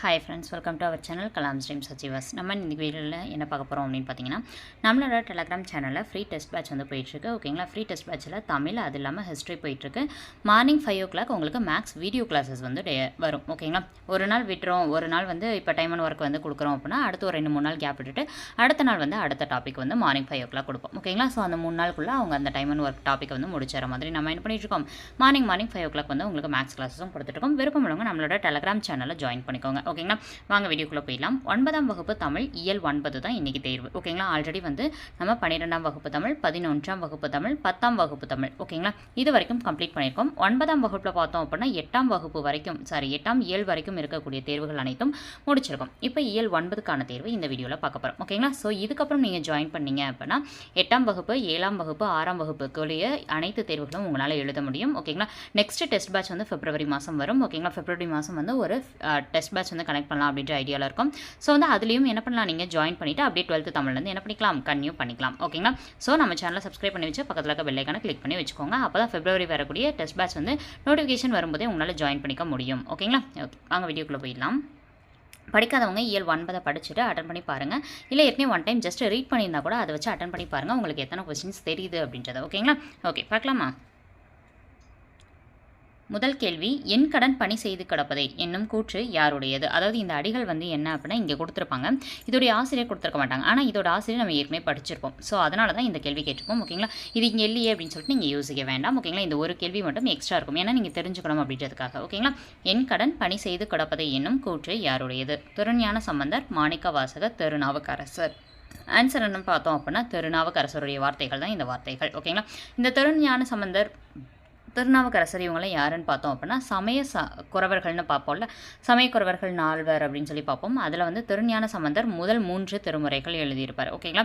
Hi friends welcome to our channel Kalam stream சச்சிவாஸ் நம்ம இந்த வீடியோவில் என்ன பார்க்க போகிறோம் அப்படின்னு பார்த்தீங்கன்னா நம்மளோட டெலகிராம் சேனலில் ஃப்ரீ டெஸ்ட் பேட்ச் வந்து போயிட்டுருக்கு ஓகேங்களா ஃப்ரீ டெஸ்ட் பேட்சில் தமிழ் அது இல்லாமல் ஹிஸ்ட்ரி போயிட்டுருக்கு மார்னிங் ஃபைவ் ஓ கிளாக் உங்களுக்கு மேக்ஸ் வீடியோ கிளாஸஸ் வந்து டே வரும். ஓகேங்களா ஒரு நாள் விட்டுறோம் ஒரு நாள் வந்து இப்போ டைம் அண்ட் ஒர்க் வந்து கொடுக்குறோம் அப்படின்னா அடுத்து ஒரு ரெண்டு மூணு நாள் கேப் விட்டுட்டு அடுத்த நாள் வந்து அடுத்த டாபிக் வந்து மார்னிங் ஃபைவ் ஓ கிளாக் கொடுப்போம் ஓகேங்களா ஸோ அந்த மூணு நாளுக்குள்ளே அவங்க அந்த டைம் அண்ட் ஒர்க் டாப்பிக் வந்து முடிச்சிட மாதிரி நம்ம என்ன பண்ணிட்டுருக்கோம் morning morning five o'clock வந்து உங்களுக்கு மேக்ஸ் கிளாஸஸும் கொடுத்துருக்கோம் விருப்பம் உள்ளவங்க நம்மளோட டெலகிராம் சேனலில் ஜாயின் பண்ணிக்கோங்க. ஓகேங்களா? வாங்க வீடியோக்குள்ளே போயிடலாம். ஒன்பதாம் வகுப்பு தமிழ் இயல் ஒன்பது தான் இன்றைக்கி தேர்வு. ஓகேங்களா? ஆல்ரெடி வந்து நம்ம பன்னிரெண்டாம் வகுப்பு தமிழ் பதினொன்றாம் வகுப்பு தமிழ் பத்தாம் வகுப்பு தமிழ். ஓகேங்களா? இது வரைக்கும் கம்ப்ளீட் பண்ணியிருக்கோம். ஒன்பதாம் வகுப்பில் பார்த்தோம் அப்படின்னா எட்டாம் வகுப்பு வரைக்கும் சாரி எட்டாம் இயல் வரைக்கும் இருக்கக்கூடிய தேர்வுகள் அனைத்தும் முடிச்சிருக்கோம். இப்போ இயல் ஒன்பதுக்கான தேர்வு இந்த வீடியோவில் பார்க்க போகிறோம் ஓகேங்களா? ஸோ இதுக்கப்புறம் நீங்கள் ஜாயின் பண்ணீங்க அப்படின்னா எட்டாம் வகுப்பு ஏழாம் வகுப்பு ஆறாம் வகுப்புக்குரிய அனைத்து தேர்வுகளும் உங்களால் எழுத முடியும். ஓகேங்களா? நெக்ஸ்ட் டெஸ்ட் பேட்ச் வந்து பிப்ரவரி மாதம் வரும். ஓகேங்களா? பிப்ரவரி மாதம் வந்து ஒரு டெஸ்ட் பேட்ச் வந்து கனெக்ட் பண்ணலாம் அப்படின்ற ஐடியாவில் இருக்கும். ஸோ வந்து அதுலேயும் என்ன பண்ணலாம்? நீங்கள் ஜாயின் பண்ணிவிட்டு அப்படியே டுவெல்த்து தமிழ்லேருந்து என்ன பண்ணிக்கலாம்? கன்யூ பண்ணிக்கலாம். ஓகேங்களா ஸோ நம்ம சேனலை சப்ஸ்கிரைப் பண்ணி வச்சு பக்கத்தில் இருக்க பெல்லைக்கான கிளிக் பண்ணி வச்சுக்கோங்க. அப்போ தான் ஃபெப்ரவரி வரக்கூடிய டெஸ்ட் பேட்ச் வந்து நோட்டிஃபிகேஷன் வரும்போதே உங்களால் ஜாயின் பண்ணிக்க முடியும். ஓகேங்களா ஓகே வாங்க வீடியோக்குள்ளே போயிடலாம். படிக்காதவங்க இயல் ஒன்பதை படிச்சுட்டு அட்டன் பண்ணி பாருங்கள் இல்லை ஏற்கனவே ஒன் டைம் ஜஸ்ட் ரீட் பண்ணியிருந்தா கூட அதை வச்சு அட்டன் பண்ணி பாருங்கள் உங்களுக்கு எத்தனை கொஸ்டின்ஸ் தெரியுது அப்படின்றத. ஓகேங்களா ஓகே பார்க்கலாமா? முதல் கேள்வி என் கடன் பணி செய்து கிடப்பதே என்னும் கூற்று யாருடையது? அதாவது இந்த அடிகள் வந்து என்ன அப்படின்னா இங்கே கொடுத்துருப்பாங்க. இதோடைய ஆசிரியர் கொடுத்துருக்க மாட்டாங்க. ஆனால் இதோட ஆசிரியர் நம்ம ஏற்கனவே படிச்சிருப்போம். ஸோ அதனால தான் இந்த கேள்வி கேட்டிருப்போம் ஓகேங்களா இது இங்கே இல்லையே அப்படின்னு சொல்லிட்டு நீங்கள் யோசிக்க வேண்டாம் ஓகேங்களா இந்த ஒரு கேள்வி மட்டும் எக்ஸ்ட்ரா இருக்கும். ஏன்னா நீங்கள் தெரிஞ்சுக்கணும் அப்படின்றதுக்காக ஓகேங்களா என் கடன் பணி செய்து கிடப்பதை என்னும் கூற்று யாருடையது? திருஞான சம்பந்தர் மாணிக்க வாசகர் திருநாவுக்கரசர். ஆன்சர் என்ன பார்த்தோம் அப்படின்னா திருநாவுக்கரசருடைய வார்த்தைகள் தான் இந்த வார்த்தைகள் ஓகேங்களா இந்த திருஞான சம்பந்தர் திருநாவுக்கரசர் இவங்களாம் யாருன்னு பார்த்தோம் அப்படின்னா சமய ச குறவர்கள்னு பார்ப்போம்ல. சமய குறவர்கள் நால்வர் அப்படின்னு சொல்லி பார்ப்போம். அதில் வந்து திருஞான சம்பந்தர் முதல் மூன்று திருமுறைகள் எழுதியிருப்பார். ஓகேங்களா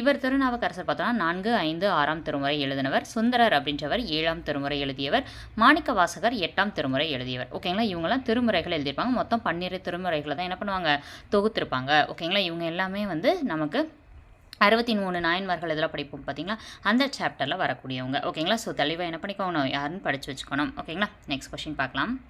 இவர் திருநாவுக்கரசர் பார்த்தோம்னா நான்கு ஐந்து ஆறாம் திருமுறை எழுதினவர். சுந்தரர் அப்படின்றவர் ஏழாம் திருமுறை எழுதியவர். மாணிக்க வாசகர் எட்டாம் திருமுறை எழுதியவர். ஓகேங்களா இவங்கெல்லாம் திருமுறைகள் எழுதியிருப்பாங்க. மொத்தம் பன்னிரு திருமுறைகளை தான் என்ன பண்ணுவாங்க? தொகுத்திருப்பாங்க. ஓகேங்களா இவங்க எல்லாமே வந்து நமக்கு அறுபத்தி மூணு நாயன்மார்கள் இதில் படிப்போம் பார்த்தீங்களா? அந்த சாப்டரில் வரக்கூடியவங்க. ஓகேங்களா? ஸோ தெளிவாக என்ன பண்ணிக்கோணும் யாருன்னு படித்து வச்சுக்கணும். ஓகேங்களா? நெக்ஸ்ட் கொஷின் பார்க்கலாம்.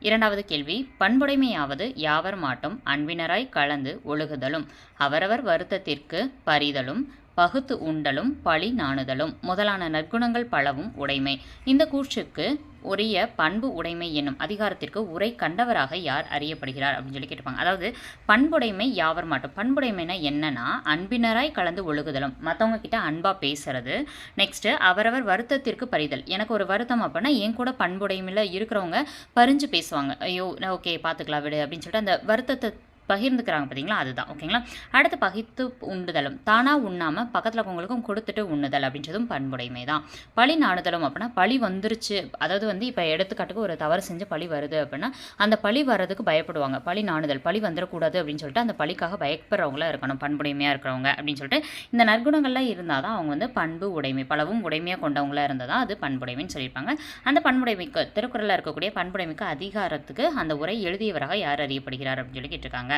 இரண்டாவது கேள்வி. பண்புடைமையாவது யாவர் மாட்டும்? அன்பினராய் கலந்து ஒழுகுதலும் அவரவர் வருத்தத்திற்கு பறிதலும் பகுத்து உண்டலும் பழி நாணுதலும். முதலான நற்குணங்கள் பலவும் உடைமை. இந்த கூற்றுக்கு உரிய பண்பு உடைமை என்னும் அதிகாரத்திற்கு உரை கண்டவராக யார் அறியப்படுகிறார் அப்படின்னு சொல்லி கேட்டுப்பாங்க அதாவது பண்புடைமை யாவர் மாட்டும். பண்புடைமைனா என்னன்னா அன்பினராய் கலந்து ஒழுகுதலும். மற்றவங்க கிட்ட அன்பாக பேசுறது. நெக்ஸ்ட்டு அவரவர் வருத்தத்திற்கு பறிதல் எனக்கு ஒரு வருத்தம் அப்படின்னா என் கூட பண்புடைமையில் இருக்கிறவங்க பறிஞ்சு பேசுவாங்க. ஐயோ ஓகே பார்த்துக்கலாம் விடு அப்படின்னு சொல்லிட்டு அந்த வருத்தத்தை பகிர்ந்துக்கிறாங்க பார்த்தீங்களா அதுதான். ஓகேங்களா? அடுத்து பகித்து உண்டுதலும் தானாக உண்ணாமல் பக்கத்தில் இருக்கவங்களுக்கும் கொடுத்துட்டு உண்ணுதல் அப்படின்றதும் பண்புடைமை தான் பழி நாணுதலும் அப்படின்னா பழி வந்துருச்சு. அதாவது வந்து இப்போ எடுத்துக்காட்டுக்கு ஒரு தவறு செஞ்சு பழி வருது அப்படின்னா அந்த பழி வர்றதுக்கு பயப்படுவாங்க. பழி நாணுதல் பழி வந்துடக்கூடாது அப்படின்னு சொல்லிட்டு அந்த பழிக்காக பயப்படுறவங்களா இருக்கணும். பண்புடைமையாக இருக்கிறவங்க அப்படின்னு சொல்லிட்டு இந்த நற்குணங்கள்லாம் இருந்தால் தான் அவங்க வந்து பண்பு உடைமை பலவும் உடைமையாக கொண்டவங்களாக இருந்தால் தான் அது பண்புடைமைன்னு சொல்லியிருப்பாங்க. அந்த பண்புடைமைக்கு திருக்குறளில் இருக்கக்கூடிய பண்புடைமைக்கு அதிகாரத்துக்கு அந்த உரை எழுதியவராக யார் அறியப்படுகிறார் அப்படின்னு சொல்லி கேட்டிருக்காங்க.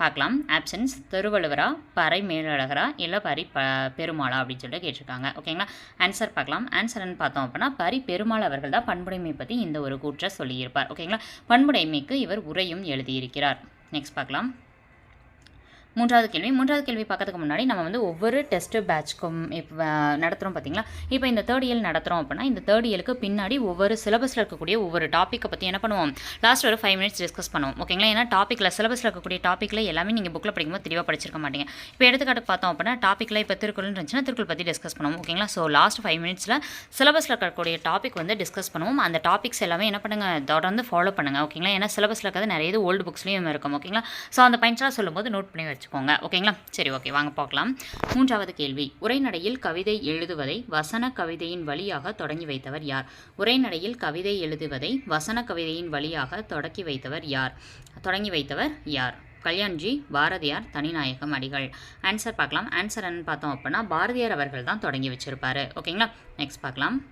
பார்க்கலாம். ஆப்ஷன்ஸ் திருவள்ளுவரா பறை மேலழகரா இல்லை பரி ப பெருமாளா அப்படின்னு சொல்லிட்டு கேட்டிருக்காங்க. ஓகேங்களா ஆன்சர் பார்க்கலாம். ஆன்சர்னு பார்த்தோம் அப்படின்னா பரி பெருமாள் அவர்கள் தான் பண்புடைமை பற்றி இந்த ஒரு கூற்றை சொல்லியிருப்பார். ஓகேங்களா பண்புடைமைக்கு இவர் உரையும் எழுதியிருக்கிறார். நெக்ஸ்ட் பார்க்கலாம். மூன்றாவது கேள்வி. மூன்றாவது கேள்வி பார்க்கறதுக்கு முன்னாடி நம்ம வந்து ஒவ்வொரு டெஸ்ட் பேட்ச்க்கும் இப்போ நடத்துகிறோம் பார்த்தீங்களா இப்போ இந்த தேர்ட் இயர் நடத்துகிறோம் அப்படின்னா இந்த தேர்ட் இயருக்கு பின்னாடி ஒவ்வொரு சிலபஸில் இருக்கக்கூடிய ஒவ்வொரு டாப்பிக்கை பற்றி என்ன பண்ணுவோம்? லாஸ்ட் ஒரு ஃபைவ் மினிட்ஸ் டிஸ்கஸ் பண்ணுவோம். ஓகேங்களா ஏன்னா டாப்பிக்கில் சிலபஸில் இருக்கக்கூடிய டாப்பிக்கில் எல்லாமே நீங்கள் புக்கில் படிக்கும்போது தெளிவாக படிச்சிருக்க மாட்டீங்க. இப்போ எடுத்துக்காட்டு பார்த்தோம் அப்படின்னா டாப்பிக்கில் இப்போ திருக்குறள் இருந்துச்சுன்னா திருக்குறள் பற்றி டிஸ்கஸ் பண்ணுவோம். ஓகேங்களா ஸோ லாஸ்ட் ஃபைவ் மினிட்ஸில் சிலபஸில் இருக்கக்கூடிய டாபிக் வந்து டிஸ்கஸ் பண்ணுவோம். அந்த டாபிக்ஸ் எல்லாமே என்ன பண்ணுங்கள் தொடர்ந்து ஃபாலோ பண்ணுங்கள் ஓகேங்களா ஏன்னா சிலபஸில் இருக்கிறது நிறைய இது ஓல்டு புக்ஸ்லேயும் இருக்கும் ஓகேங்களா ஸோ அந்த பாயிண்ட்ஸ்லாம் சொல்லும்போது நோட் பண்ணி வச்சுக்கோங்க. ஓகேங்களா? சரி ஓகே. வாங்க பார்க்கலாம். மூன்றாவது கேள்வி. உரைநடையில் கவிதை எழுதுவதை வசன கவிதையின் வழியாக தொடங்கி வைத்தவர் யார்? உரைநடையில் கவிதை எழுதுவதை வசன கவிதையின் வழியாக தொடக்கி வைத்தவர் யார்? தொடங்கி வைத்தவர் யார்? கல்யாண்ஜி பாரதியார் தனிநாயகம் அடிகள். ஆன்சர் பார்க்கலாம். ஆன்சர் என்னன்னு பார்த்தோம் அப்படின்னா பாரதியார் அவர்கள் தான் தொடங்கி வச்சிருப்பாரு. ஓகேங்களா? நெக்ஸ்ட் பார்க்கலாம்.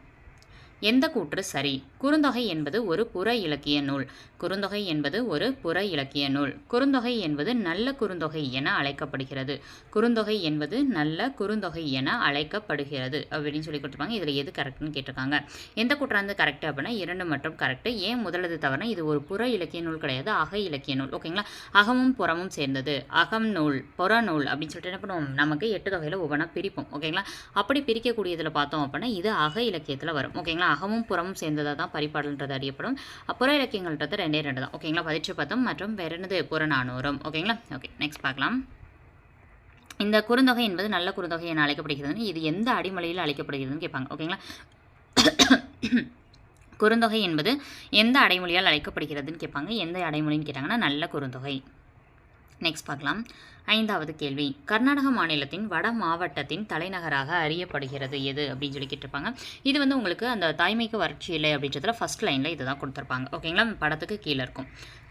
எந்த கூற்று சரி? குறுந்தொகை என்பது ஒரு புற இலக்கிய நூல். குறுந்தொகை என்பது ஒரு புற இலக்கிய நூல். குறுந்தொகை என்பது நல்ல குறுந்தொகை என அழைக்கப்படுகிறது. குறுந்தொகை என்பது நல்ல குறுந்தொகை என அழைக்கப்படுகிறது அப்படின்னு சொல்லி கொடுத்துருப்பாங்க. இதில் எது கரெக்ட்னு கேட்டிருக்காங்க. எந்த கூற்றாந்து கரெக்ட் அப்படின்னா இரண்டு மற்றும் கரெக்ட் ஏன் முதலது தவறுனா இது ஒரு புற இலக்கிய நூல் கிடையாது அக இலக்கிய நூல். ஓகேங்களா அகமும் புறமும் சேர்ந்தது. அகம் நூல் புற நூல் அப்படின்னு சொல்லிட்டு என்ன பண்ணுவோம்? நமக்கு எட்டு தொகையில் ஒவ்வொன்றா பிரிப்போம். ஓகேங்களா அப்படி பிரிக்கக்கூடியதில் பார்த்தோம் அப்படின்னா இது அக இலக்கியத்தில் வரும். ஓகேங்களா அகமும் புறமும் சேர்ந்ததாக தான் பரிபாடல்ன்றது அறியப்படும். புற இலக்கியங்கள்ன்றது ரெண்டே ரெண்டு தான். ஓகேங்களா? பதிற்று பத்தம் மற்றும் பெருனது புறநானூறும் ஓகேங்களா? ஓகே நெக்ஸ்ட் பார்க்கலாம். இந்த குறுந்தொகை என்பது நல்ல குறுந்தொகை என அழைக்கப்படுகிறது இது எந்த அடிமொழியில் அழைக்கப்படுகிறதுன்னு கேட்பாங்க. ஓகேங்களா? குறுந்தொகை என்பது எந்த அடைமொழியால் அழைக்கப்படுகிறதுன்னு கேட்பாங்க. எந்த அடைமொழின்னு கேட்டாங்கன்னா நல்ல குறுந்தொகை. நெக்ஸ்ட் பார்க்கலாம். ஐந்தாவது கேள்வி. கர்நாடக மாநிலத்தின் வட மாவட்டத்தின் தலைநகராக அறியப்படுகிறது. எது? அப்படின்னு சொல்லி கேட்டிருப்பாங்க இது வந்து உங்களுக்கு அந்த தாய்மைக்கு வறட்சி இல்லை அப்படின்றதுல ஃபர்ஸ்ட் லைனில் இதுதான் கொடுத்துருப்பாங்க. ஓகேங்களா படத்துக்கு கீழே இருக்கும்.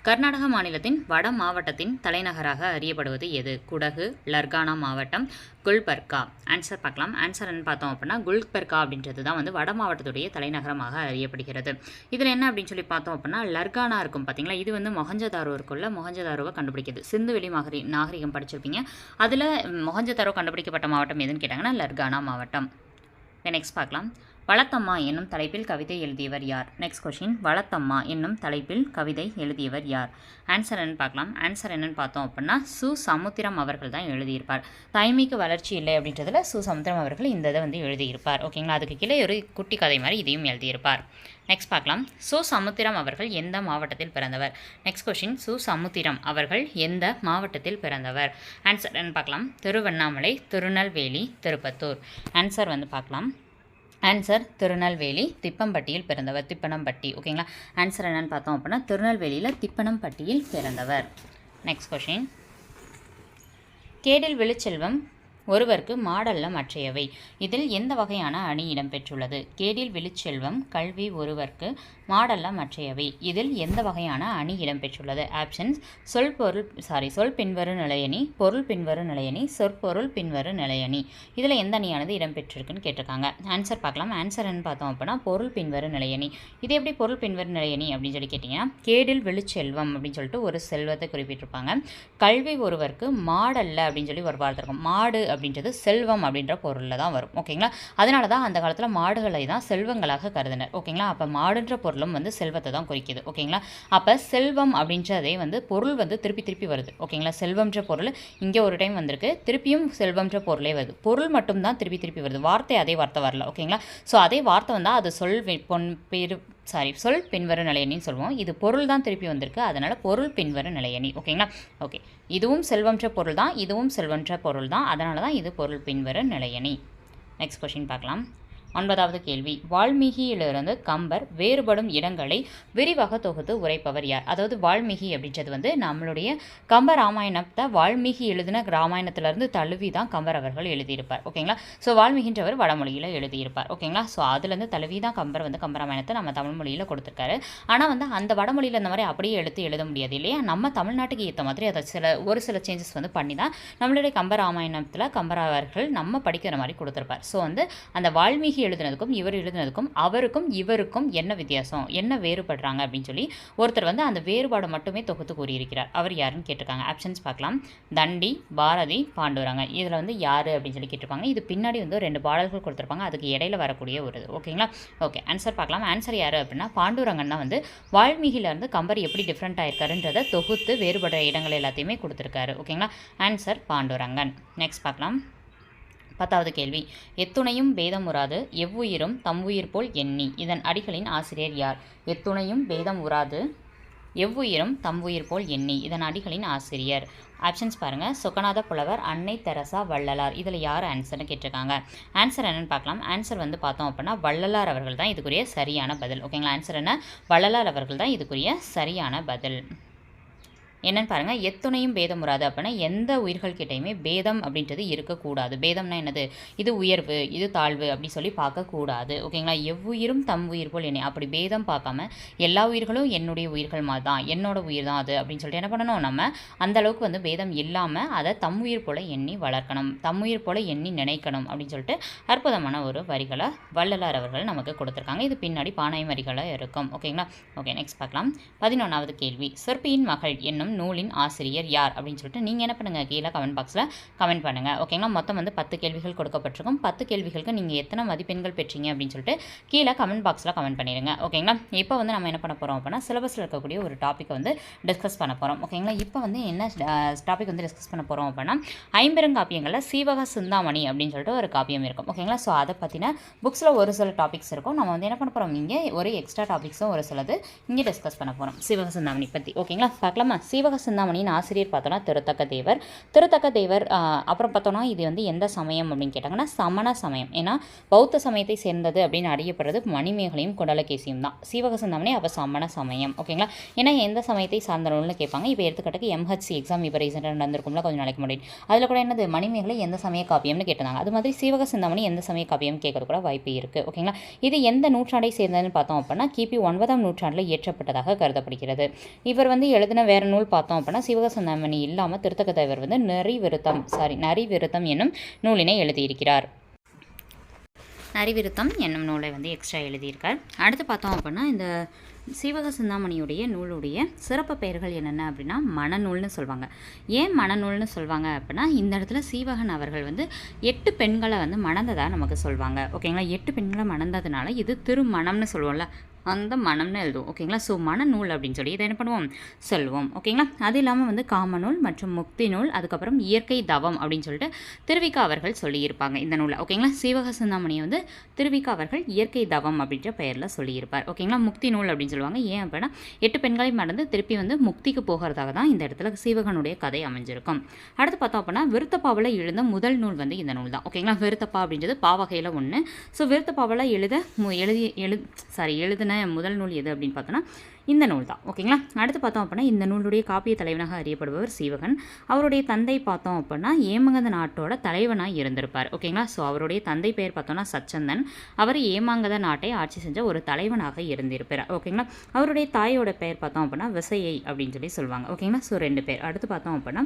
கர்நாடக மாநிலத்தின் வட மாவட்டத்தின் தலைநகராக அறியப்படுவது எது? குடகு லர்கானா மாவட்டம் குல்பர்கா. ஆன்சர் பார்க்கலாம். ஆன்சர் என்ன பார்த்தோம் அப்படின்னா குல்பர்கா அப்படின்றது தான் வந்து வட மாவட்டத்துடைய தலைநகரமாக அறியப்படுகிறது. இதில் என்ன அப்படின்னு சொல்லி பார்த்தோம் அப்படின்னா லர்கானா இருக்கும் பார்த்தீங்களா இது வந்து மொஹஞ்சதாரோ இருக்குள்ள மொஹஞ்சதாரோவை கண்டுபிடிக்குது. சிந்துவெளி மகரி நாகரிகம் படிச்சிருப்பீங்க. அதில் மொஹஞ்சதாரோ கண்டுபிடிக்கப்பட்ட மாவட்டம் எதுன்னு கேட்டாங்கன்னா லர்கானா மாவட்டம். நெக்ஸ்ட் பார்க்கலாம். வளத்தம்மா என்னும் தலைப்பில் கவிதை எழுதியவர் யார்? நெக்ஸ்ட் கொஷின் வளத்தம்மா என்னும் தலைப்பில் கவிதை எழுதியவர் யார்? ஆன்சர் என்னன்னு பார்க்கலாம். ஆன்சர் என்னன்னு பார்த்தோம் அப்படின்னா சு. சமுத்திரம் அவர்கள் தான் எழுதியிருப்பார். தாய்மைக்கு வளர்ச்சி இல்லை அப்படின்றதுல சு. சமுத்திரம் அவர்கள் இந்த இதை வந்து எழுதியிருப்பார். ஓகேங்களா அதுக்கு கீழே ஒரு குட்டி கதை மாதிரி இதையும் எழுதியிருப்பார். நெக்ஸ்ட் பார்க்கலாம். சு. சமுத்திரம் அவர்கள் எந்த மாவட்டத்தில் பிறந்தவர்? நெக்ஸ்ட் கொஷின் சு. சமுத்திரம் அவர்கள் எந்த மாவட்டத்தில் பிறந்தவர்? ஆன்சர் என்னன்னு பார்க்கலாம். திருவண்ணாமலை திருநெல்வேலி திருப்பத்தூர். ஆன்சர் வந்து பார்க்கலாம். ஆன்சர் திருநெல்வேலி திப்பம்பட்டியில் பிறந்தவர். திப்பனம்பட்டி ஓகேங்களா ஆன்சர் என்னன்னு பார்த்தோம் அப்படின்னா திருநெல்வேலியில் திப்பனம்பட்டியில் பிறந்தவர். நெக்ஸ்ட் கொஷின் கேடில் விழுச்செல்வம் ஒருவருக்கு மாடல்ல மற்றையவை. இதில் எந்த வகையான அணி இடம்பெற்றுள்ளது கேடில் விழுச்செல்வம் கல்வி ஒருவருக்கு மாடல்ல மற்றையவை. இதில் எந்த வகையான அணி இடம்பெற்றுள்ளது ஆப்ஷன்ஸ் சொல் பொருள் சாரி சொல் பின்வரு நிலையணி பொருள் பின்வரு நிலையணி சொற்பொருள் பின்வரு நிலையணி. இதில் எந்த அணியானது இடம்பெற்றிருக்குன்னு கேட்டிருக்காங்க. ஆன்சர் பார்க்கலாம். ஆன்சர்னு பார்த்தோம் அப்படின்னா பொருள் பின்வரு நிலையணி. இது எப்படி பொருள் பின்வரு நிலையணி அப்படின்னு சொல்லி கேட்டிங்கன்னா கேடில் விழுச்செல்வம் அப்படின்னு சொல்லிட்டு ஒரு செல்வத்தை குறிப்பிட்டிருப்பாங்க. கல்வி ஒருவருக்கு மாடல்ல அப்படின்னு சொல்லி ஒரு வார்த்தை இருக்கும். மாடு அப்படின்றது செல்வம் அப்படின்ற பொருளில் தான் வரும். ஓகேங்களா? அதனால தான் அந்த காலத்தில் மாடுகளை தான் செல்வங்களாக கருதினர். ஓகேங்களா? அப்போ மாடுன்ற பொருளும் வந்து செல்வத்தை தான் குறிக்குது. ஓகேங்களா? அப்போ செல்வம் அப்படின்றதே வந்து பொருள் வந்து திருப்பி திருப்பி வருது. ஓகேங்களா? செல்வம்ன்ற பொருள் இங்கே ஒரு டைம் வந்திருக்கு. திருப்பியும் செல்வம்ன்ற பொருளே வருது. பொருள் மட்டும் தான் திருப்பி திருப்பி வருது. வார்த்தை அதே வார்த்தை வரல. ஓகேங்களா? ஸோ அதே வார்த்தை வந்தால் அது சொல் பொன் பெரு சாரி சொல் பின்வரு நிலையணின்னு சொல்லுவோம் இது பொருள் தான் திருப்பி வந்திருக்கு. அதனால் பொருள் பின்வரு நிலையணி. ஓகேங்களா? ஓகே. இதுவும் செல்வம்ன்ற பொருள் தான் இதுவும் செல்வம்ன்ற பொருள் தான். அதனால தான் இது பொருள் பின்வரு நிலையணி. நெக்ஸ்ட் கொஷின் பார்க்கலாம். ஒன்பதாவது கேள்வி. வால்மீகியிலிருந்து கம்பர் வேறுபடும் இடங்களை விரிவாக தொகுத்து உரைப்பவர் யார்? அதாவது வால்மீகி அப்படின்றது வந்து நம்மளுடைய கம்ப ராமாயணத்தை வால்மீகி எழுதின ராமாயணத்திலிருந்து தழுவி தான் கம்பர் அவர்கள் எழுதியிருப்பார். ஓகேங்களா? ஸோ வால்மீகின்றவர் வடமொழியில் எழுதியிருப்பார். ஓகேங்களா? ஸோ அதுலேருந்து தழுவி தான் கம்பர் வந்து கம்பராமாயணத்தை நம்ம தமிழ் மொழியில் கொடுத்துருக்காரு. ஆனால் வந்து அந்த வடமொழியில் இந்த மாதிரி அப்படியே எழுத்து எழுத முடியாது இல்லையா? நம்ம தமிழ்நாட்டுக்கு ஏற்ற மாதிரி அதை சில ஒரு சில சேஞ்சஸ் வந்து பண்ணி தான் நம்மளுடைய கம்பராமாயணத்தில் கம்பர் அவர்கள் நம்ம படிக்கிற மாதிரி கொடுத்துருப்பார். ஸோ வந்து அந்த வால்மீகி எழுதுனதுக்கும் இவர் எழுதுனதுக்கும் அவருக்கும் இவருக்கும் என்ன வித்தியாசம்? என்ன வேறுபடுறாங்க? அப்படின்னு சொல்லி ஒருத்தர் வந்து அந்த வேறுபாடு மட்டுமே தொகுத்து கூறியிருக்கிறார். அவர் யாருன்னு கேட்டிருக்காங்க. ஆப்ஷன்ஸ் பார்க்கலாம். தண்டி பாரதி பாண்டுவராங்க இதில் வந்து யார் அப்படின்னு சொல்லி கேட்டிருப்பாங்க. இது பின்னாடி வந்து ரெண்டு பாடல்கள் கொடுத்துருப்பாங்க. அதுக்கு இடையில வரக்கூடிய ஒரு இது. ஓகேங்களா ஓகே ஆன்சர் பார்க்கலாம். ஆன்சர் யார் அப்படின்னா பாண்டுரங்கன் தான் வந்து வால்மீகியிலேருந்து கம்பர் எப்படி டிஃப்ரெண்ட் ஆயிருக்காருன்றதை தொகுத்து வேறுபடுற இடங்கள் எல்லாத்தையுமே கொடுத்துருக்காரு. ஓகேங்களா ஆன்சர் பாண்டுரங்கன். நெக்ஸ்ட் பார்க்கலாம். பத்தாவது கேள்வி. எத்துணையும் பேதம் உராது எவ்வுயிரும் தம்வுயிர் போல் எண்ணி. இதன் அடிகளின் ஆசிரியர் யார்? எத்துணையும் பேதம் உராது எவ்வுயிரும் தம்வுயிர் போல் எண்ணி. இதன் அடிகளின் ஆசிரியர். ஆப்ஷன்ஸ் பாருங்கள் சுகநாத புலவர் அன்னை தெரசா வள்ளலார். இதில் யார் ஆன்சர்னு கேட்டிருக்காங்க. ஆன்சர் என்னென்னு பார்க்கலாம். ஆன்சர் வந்து பார்த்தோம் அப்படின்னா வள்ளலார் அவர்கள் தான் இதுக்குரிய சரியான பதில். ஓகேங்களா ஆன்சர் என்ன? வள்ளலார் அவர்கள் தான் இதுக்குரிய சரியான பதில். என்னன்னு பாருங்கள் எத்துணையும் பேதம் வராது அப்படின்னா எந்த உயிர்கள்கிட்டையுமே பேதம் அப்படின்றது இருக்கக்கூடாது. பேதம்னா என்னது? இது உயர்வு இது தாழ்வு அப்படி சொல்லி பார்க்கக்கூடாது. ஓகேங்களா? எவ்வுயிரும் தம் உயிர் போல் என்னை. அப்படி பேதம் பார்க்காம எல்லா உயிர்களும் என்னுடைய உயிர்கள் மாதிரி தான் என்னோட உயிர் தான் அது அப்படின்னு சொல்லிட்டு என்ன பண்ணணும்? நம்ம அந்த அளவுக்கு வந்து பேதம் இல்லாமல் அதை தம் உயிர் போல் எண்ணி வளர்க்கணும். தம் உயிர் போல் எண்ணி நினைக்கணும் அப்படின்னு சொல்லிட்டு அற்புதமான ஒரு வரிகளை வள்ளலார் அவர்கள் நமக்கு கொடுத்துருக்காங்க. இது பின்னாடி பானை வரிகளாக இருக்கும். ஓகேங்களா? ஓகே நெக்ஸ்ட் பார்க்கலாம். பதினொன்றாவது கேள்வி. சிற்பியின் மகள் என்னும் நூலின் ஆசிரியர் யார்? அப்படின்னு சொல்லிட்டு நீங்கள் என்ன பண்ணுங்கள் கீழே கமெண்ட் பாக்ஸில் கமெண்ட் பண்ணுங்கள் ஓகேங்களா மொத்தம் வந்து பத்து கேள்விகள் கொடுக்கப்பட்டிருக்கும். பத்து கேள்விகளுக்கு நீங்கள் எத்தனை மதிப்பெண்கள் பெற்றீங்க? அப்படின்னு சொல்லிட்டு கீழே கமெண்ட் பாக்ஸில் கமெண்ட் பண்ணிடுங்க. ஓகேங்களா இப்போ வந்து நம்ம என்ன பண்ண போகிறோம் அப்படின்னா சிலபஸில் இருக்கக்கூடிய ஒரு டாப்பிக்கை வந்து டிஸ்கஸ் பண்ண போகிறோம் ஓகேங்களா இப்போ வந்து என்ன டாபிக் வந்து டிஸ்கஸ் பண்ண போகிறோம் அப்படின்னா ஐம்பெருங்காப்பியங்களில் சீவக சிந்தாமணி அப்படின்னு சொல்லிட்டு ஒரு காப்பியம் இருக்கும். ஓகேங்களா ஸோ அதை பற்றின புக்ஸில் ஒரு சில டாபிக்ஸ் இருக்கும். நம்ம வந்து என்ன பண்ண போகிறோம் இங்கே ஒரு எக்ஸ்ட்ரா டாபிக்ஸும் ஒரு சிலது இங்கே டிஸ்கஸ் பண்ண போகிறோம் சிவக சிந்தாமணி பற்றி ஓகேங்களா பார்க்கலாமா? சீவக சிந்தாமணியின் ஆசிரியர் பார்த்தோன்னா திருத்தக்க தேவர் திருத்தக்க தேவர் அப்புறம் பார்த்தோன்னா இது வந்து எந்த சமயம் அப்படின்னு கேட்டாங்கன்னா சமண சமயம். ஏன்னா பௌத்த சமயத்தை சேர்ந்தது அப்படின்னு அறியப்படுறது மணிமேகலையும் குடலகேசியும் தான். சீவக சிந்தாமணி அப்போ சமண சமயம். ஓகேங்களா? ஏன்னா எந்த சமயத்தை சார்ந்த கேட்பாங்க. இப்போ எடுத்துக்கிட்டக்கு எம்ஹெச்சி எக்ஸாம் இப்போ ரீசெண்டாக நடந்திருக்கும்ல கொஞ்சம் நாளைக்கு முன்னாடி. அதில் கூட என்னது? மணிமேகலை எந்த சமய காப்பியம்னு கேட்டிருந்தாங்க. அது மாதிரி சீவக சிந்தாமணி எந்த சமய காப்பியம் கேட்கறது கூட வாய்ப்பு இருக்குது ஓகேங்களா? இது எந்த நூற்றாண்டை சேர்ந்ததுன்னு பார்த்தோம் அப்படின்னா கிபி ஒன்பதாம் நூற்றாண்டில் இயற்றப்பட்டதாக கருதப்படுகிறது. இவர் வந்து எழுதின வேறு நூல் பார்த்தோம் அப்படின்னா சிவகசந்தாமணி இல்லாமல் திருத்தக்கதேவர் வந்து நரி விருத்தம் சாரி நரிவிருத்தம் என்னும் நூலினை எழுதியிருக்கிறார். நரிவிருத்தம் என்னும் நூலை வந்து எக்ஸ்ட்ரா எழுதியிருக்கார். அடுத்து பார்த்தோம் அப்படின்னா இந்த சீவக சிந்தாமணியுடைய நூலுடைய சிறப்பு பெயர்கள் என்னென்ன அப்படின்னா மணநூல்னு சொல்லுவாங்க ஏன் மணநூல்னு சொல்லுவாங்க அப்படின்னா இந்த இடத்துல சீவகன் அவர்கள் வந்து எட்டு பெண்களை வந்து மணந்ததாக நமக்கு சொல்லுவாங்க ஓகேங்களா? எட்டு பெண்களை மணந்ததுனால இது திருமணம்னு சொல்லுவோம்ல. அந்த மனம்னு எழுதுவோம் ஓகேங்களா? ஸோ மனநூல் அப்படின்னு சொல்லி இதை என்ன பண்ணுவோம்? சொல்லுவோம் ஓகேங்களா? அது இல்லாமல் வந்து காமநூல் மற்றும் முக்தி நூல் அதுக்கப்புறம் இயற்கை தவம் அப்படின்னு சொல்லிட்டு திருவிக்கா அவர்கள் சொல்லியிருப்பாங்க இந்த நூலை ஓகேங்களா? சீவக சிந்தாமணியை வந்து திருவிக்கா அவர்கள் இயற்கை தவம் அப்படின்ற பெயரில் சொல்லியிருப்பார் ஓகேங்களா? முக்தி நூல் அப்படின்னு சொல்லுவாங்க. ஏன் அப்படின்னா எட்டு பெண்களை மறந்து திருப்பி வந்து முக்திக்கு போகிறதாக தான் இந்த இடத்துல சீவகனுடைய கதை அமைஞ்சிருக்கும். அடுத்து பார்த்தோம் அப்படின்னா விருத்தப்பாவில் எழுந்த முதல் நூல் வந்து இந்த நூல் தான் ஓகேங்களா? விருத்தப்பா அப்படின்றது பாவகையில் ஒன்று ஸோ விருத்தப்பாவில் எழுத மு எழுதி எழு சாரி எழுதின முதல் நூல் எது அப்படின்னு பார்த்தோன்னா இந்த நூல் தான். ஓகேங்களா? அடுத்து பார்த்தோம் அப்படின்னா இந்த நூலுடைய காப்பிய தலைவனாக அறியப்படுபவர் சீவகன். அவருடைய தந்தை பார்த்தோம் அப்படின்னா ஏமங்கத நாட்டோட தலைவனாக இருந்திருப்பார். ஓகேங்களா? ஸோ அவருடைய தந்தை பெயர் பார்த்தோம்னா சச்சந்தன். அவர் ஏமாங்கத நாட்டை ஆட்சி செஞ்ச ஒரு தலைவனாக இருந்திருப்பார். ஓகேங்களா? அவருடைய தாயோட பெயர் பார்த்தோம் அப்படின்னா விசையை அப்படின்னு சொல்லி சொல்லுவாங்க. ஓகேங்களா? ஸோ ரெண்டு பேர். அடுத்து பார்த்தோம் அப்படின்னா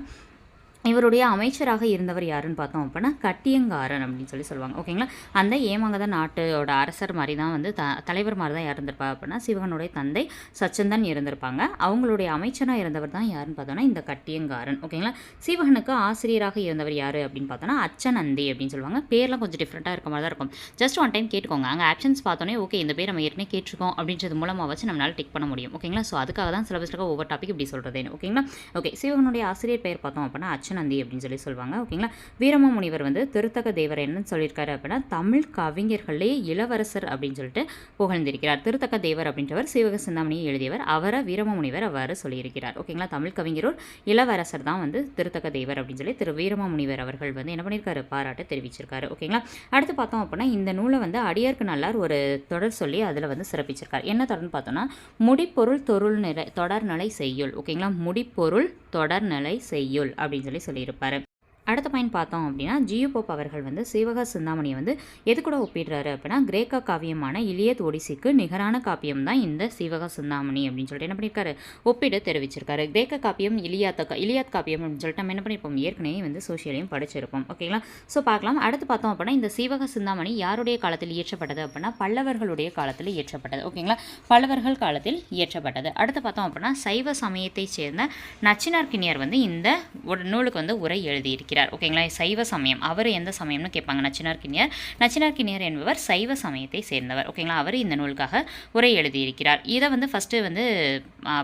இவருடைய அமைச்சராக இருந்தவர் யாருன்னு பார்த்தோம் அப்படின்னா கட்டியங்காரன் அப்படின்னு சொல்லி சொல்லுவாங்க. ஓகேங்களா அந்த ஏமாங்கத நாட்டோட அரசர் மாதிரி தான் வந்து த தலைவர் மாதிரி தான் இருந்திருப்பா அப்படின்னா சிவகனுடைய தந்தை சச்சந்தன் இருந்திருப்பாங்க. அவங்களுடைய அமைச்சராக இருந்தவர் தான் யாருன்னு பார்த்தோன்னா இந்த கட்டியங்காரன். ஓகேங்களா சிவகனுக்கு ஆசிரியராக இருந்தவர் யார் அப்படின்னு பார்த்தோன்னா அச்சநந்தி அப்படின்னு சொல்லுவாங்க. பேர்லாம் கொஞ்சம் டிஃப்ரெண்ட்டாக இருக்க மாதிரி தான் இருக்கும். ஜஸ்ட் ஒன் டைம் கேட்டுக்கோங்க. அங்கே ஆப்ஷன்ஸ் பார்த்தோன்னே ஓகே இந்த பேர் நம்ம ஏற்கனவே கேட்டிருக்கோம் அப்படின்றது மூலமாக வச்சு நம்மளால் டிக் பண்ண முடியும். ஓகேங்களா ஸோ அதுக்காக தான் சிலபஸில் ஒவ்வொரு டாபிக் இப்படி சொல்கிறதேன்னு ஓகேங்களா ஓகே சிவகனுடைய ஆசிரியர் பெயர் பார்த்தோம் அப்படின்னா நந்தி அப்படின்னு சொல்லி சொல்லுவாங்க ஓகேங்களா? வீரம முனிவர் வந்து திருத்தக தேவர் என்னன்னு சொல்லியிருக்காரு அப்படின்னா தமிழ் கவிஞர்களே இளவரசர் அப்படின்னு சொல்லிட்டு புகழ்ந்திருக்கிறார். திருத்தக தேவர் அப்படின்றவர் சிவக சிந்தாமணியை எழுதியவர். அவரை வீரம முனிவர் அவ்வாறு சொல்லியிருக்கிறார். ஓகேங்களா? தமிழ் கவிஞரோர் இளவரசர் தான் வந்து திருத்தக தேவர் அப்படின்னு சொல்லி திரு வீரம முனிவர் அவர்கள் வந்து என்ன பண்ணியிருக்காரு? பாராட்டு தெரிவிச்சிருக்காரு. ஓகேங்களா? அடுத்து பார்த்தோம் அப்படின்னா இந்த நூலை வந்து அடியார்க்கு நல்லார் ஒரு தொடர் சொல்லி அதில் வந்து சிறப்பிச்சிருக்கார். என்ன தொடர்னு பார்த்தோம்னா முடிப்பொருள் தொருள் நிலை தொடர்நிலை செய்யுள். ஓகேங்களா? முடிப்பொருள் தொடர்நிலை செய்யுள் அப்படின்னு சொல்லி சொல்லியிருப்பாரு. அடுத்த பாயிண்ட் பார்த்தோம் அப்படின்னா ஜியோ போப் அவர்கள் வந்து சிவக சிந்தாமணியை வந்து எது கூட ஒப்பிடுறாரு அப்படின்னா கிரேக்க காவியமான இலியத் ஒடிசிக்கு நிகரான காப்பியம் தான் இந்த சிவக சிந்தாமணி அப்படின்னு சொல்லிட்டு என்ன பண்ணியிருக்காரு? ஒப்பிடு தெரிவிச்சிருக்காரு. கிரேக்க காப்பியம் இலியாத்த இலியாத் காப்பியம் அப்படின்னு சொல்லிட்டு நம்ம என்ன பண்ணியிருப்போம்? ஏற்கனவே வந்து சோஷியலையும் படிச்சிருப்போம். ஓகேங்களா ஸோ பார்க்கலாம். அடுத்து பார்த்தோம் அப்படின்னா இந்த சிவக சிந்தாமணி யாருடைய காலத்தில் இயற்றப்பட்டது அப்படின்னா பல்லவர்களுடைய காலத்தில் இயற்றப்பட்டது. ஓகேங்களா பல்லவர்கள் காலத்தில் இயற்றப்பட்டது. அடுத்து பார்த்தோம் அப்படின்னா சைவ சமயத்தைச் சேர்ந்த நச்சினார்கினியர் வந்து இந்த ஒரு நூலுக்கு வந்து உரை எழுதியிருக்கிறார். இருக்கிறார் ஓகேங்களா? சைவ சமயம். அவர் எந்த சமயம்னு கேட்பாங்க. நச்சினார்கினியர் நச்சினார்கினியர் என்பவர் சைவ சமயத்தை சேர்ந்தவர். ஓகேங்களா? அவர் இந்த நூலுக்காக உரை எழுதியிருக்கிறார். இதை வந்து ஃபஸ்ட்டு வந்து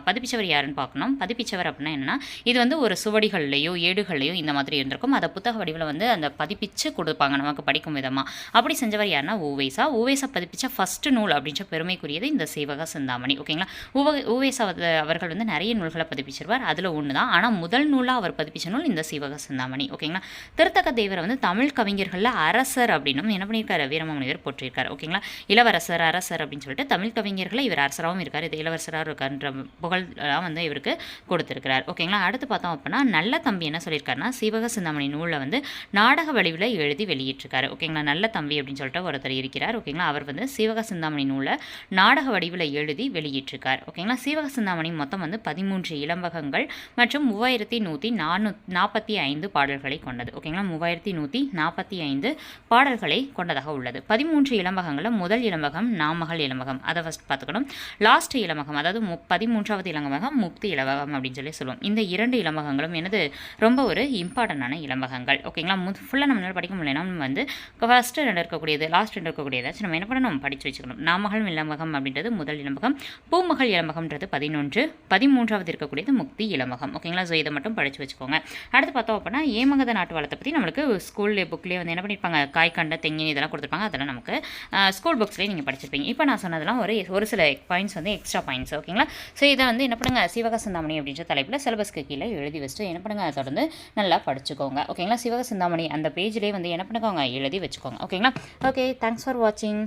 பதிப்பிச்சவர் யாருன்னு பார்க்கணும். பதிப்பிச்சவர் அப்படின்னா என்னன்னா இது வந்து ஒரு சுவடிகள்லையோ ஏடுகள்லையோ இந்த மாதிரி இருந்திருக்கும். அதை புத்தக வடிவில் வந்து அந்த பதிப்பிச்சு கொடுப்பாங்க நமக்கு படிக்கும் விதமாக அப்படி செஞ்சவர் யாருன்னா ஊவேசா ஊவேசா பதிப்பிச்ச ஃபஸ்ட்டு நூல் அப்படின்ற பெருமைக்குரியது இந்த சேவக சிந்தாமணி. ஓகேங்களா? உவ ஊவேசா அவர்கள் வந்து நிறைய நூல்களை பதிப்பிச்சிருவார். அதில் ஒன்று தான் ஆனால் முதல் நூலாக அவர் பதிப்பிச்ச நூல் இந்த சிவக சிந்தாமணி. ஓகேங்களா? திருத்தக்க தேவரை வந்து தமிழ் கவிஞர்களில் அரசர் அப்படின்னும் என்ன பண்ணியிருக்காரு? வீரமாமுனிவர் போற்றிருக்காரு ஓகேங்களா? இளவரசர் அரசர் அப்படின்னு சொல்லிட்டு தமிழ் கவிஞர்களை இவர் அரசராகவும் இருக்கார். இது இளவரசராக இருக்கார்ன்ற புகழ்லாம் வந்து இவருக்கு கொடுத்துருக்கிறார். ஓகேங்களா? அடுத்து பார்த்தோம் அப்படின்னா நல்ல தம்பி என்ன சொல்லியிருக்காருன்னா சிவக சிந்தாமணி நூலில் வந்து நாடக வடிவில் எழுதி வெளியிட்டிருக்காரு. ஓகேங்களா? நல்ல தம்பி அப்படின்னு சொல்லிட்டு ஒருத்தர் இருக்கிறார். ஓகேங்களா? அவர் வந்து சிவக சிந்தாமணி நூலை நாடக வடிவில் எழுதி வெளியிட்டிருக்கார். ஓகேங்களா? சிவக சிந்தாமணி மொத்தம் வந்து பதிமூன்று இளம்பகங்கள் மற்றும் மூவாயிரத்தி நூற்றி நானூ நாற்பத்தி ஐந்து பாடல்கள் கொண்டது. ஓகேங்களா? மூவாயிரத்தி நூற்றி நாற்பத்தி ஐந்து பாடல்களை கொண்டதாக உள்ளது. பதிமூன்று இளம்பகங்களில் முதல் இளம்பகம் நாமகள் இளம்பகம் அதை ஃபஸ்ட் பார்த்துக்கணும். லாஸ்ட் இளமகம் அதாவது மு பதிமூன்றாவது இளமகம் முக்தி இளவகம் அப்படின்னு சொல்லி சொல்லுவோம். இந்த இரண்டு இளமகங்களும் எனது ரொம்ப ஒரு இம்பார்ட்டண்டான இளம்பகங்கள் ஓகேங்களா? மு ஃபுல்லாக நம்மளால் படிக்க முடியலன்னா நம்ம வந்து ஃபஸ்ட்டு ரெண்டு இருக்கக்கூடியது லாஸ்ட் ரெண்டு இருக்கக்கூடியதாச்சும் நம்ம என்ன பண்ணணும்? படித்து வச்சுக்கணும். நாமகள் இளமகம் அப்படின்றது முதல் இளம்பகம் பூமகள் இளமகம்ன்றது பதினொன்று. பதிமூன்றாவது இருக்கக்கூடியது முக்தி இளமகம் ஓகேங்களா? ஸோ இதை மட்டும் படித்து வச்சுக்கோங்க. அடுத்து பார்த்தோம் அப்படின்னா ஏமகத நாட்டு வளத்தை பற்றி நம்மளுக்கு ஸ்கூல் புக்லேயே வந்து என்ன பண்ணியிருப்பாங்க காய்கண்ட தெங்கின் இதெல்லாம் கொடுத்துருப்பாங்க. அதெல்லாம் நமக்கு ஸ்கூல் புக்ஸ்லேயே நீங்கள் படிச்சிருப்பீங்க. இப்போ நான் சொன்னதெல்லாம் ஒரு ஒரு சில பாயிண்ட்ஸ் வந்து எக்ஸ்ட்ரா பாயிண்ட்ஸ் ஓகேங்களா ஸோ இதை வந்து என்ன பண்ணுங்க? சிவக சிந்தாமணி அப்படின்ற தலைப்பில் சிலபஸ்க்கு கீழே எழுதி வச்சுட்டு என்ன பண்ணுங்க? தொடர்ந்து நல்லா படிச்சுக்கோங்க ஓகேங்களா சிவக சிந்தாமணி அந்த பேஜ்லேயே வந்து என்ன பண்ணுக்கோங்க? எழுதி வச்சுக்கோங்க ஓகேங்களா ஓகே தேங்க்ஸ் ஃபார் வாட்சிங்